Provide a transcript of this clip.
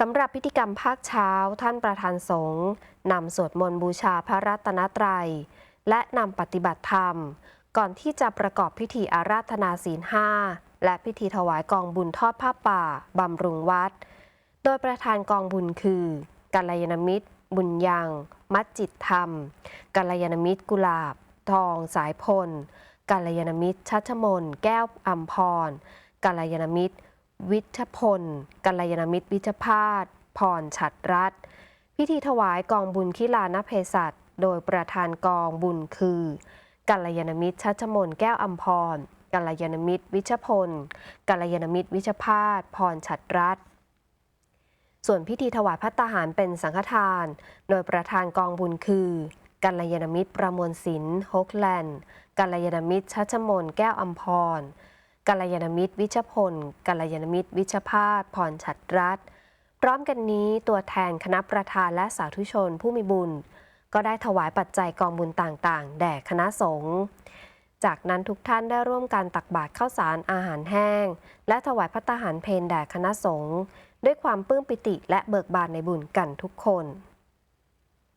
สำหรับพิธีกรรมภาคเช้าท่านประธานสงฆ์นำสวดมนต์บูชาพระรัตนตรัย และนำปฏิบัติธรรม ก่อนที่จะประกอบพิธีอาราธนาศีลห้าและพิธีถวายกองบุญทอดผ้าป่าบำรุงวัด โดยประธานกองบุญคือกัลยาณมิตร บุญยัง มัจจิตธรรมกัลยาณมิตรกุหลาบ ทอง สายพลกัลยาณมิตรชัชมน แก้วอัมพรกัลยาณมิตร วิชพล กัลยาณมิตรวิชพาสพรฉัดรัตพิธีถวายกองบุญคิลานเพศัตโดยประธานกองบุญคือ กัลยาณมิตรชัชมนแก้วอัมพร กัลยาณมิตรวิชพล กัลยาณมิตรวิชพาสพรฉัดรัตส่วนพิธีถวายพัตตาหารเป็นสังฆทาน โดยประธานกองบุญคือกัลยาณมิตรประมวลศิลป์ฮกแลนด์กัลยาณมิตรชัชมนแก้วอัมพร กัลยาณมิตร วิชพล กัลยาณมิตร วิชพาสพรฉัดรัตพร้อมกันนี้ตัวแทนคณะประธานและสาธุชนผู้มีบุญ ก็ได้ถวายปัจจัยกองบุญต่างๆ แด่คณะสงฆ์จากนั้นทุกท่านได้ร่วมการตักบาตรข้าวสารอาหารแห้ง และถวายพัตตาหารเพลแด่คณะสงฆ์ด้วยความปลื้มปิติและเบิกบานในบุญกันทุกคน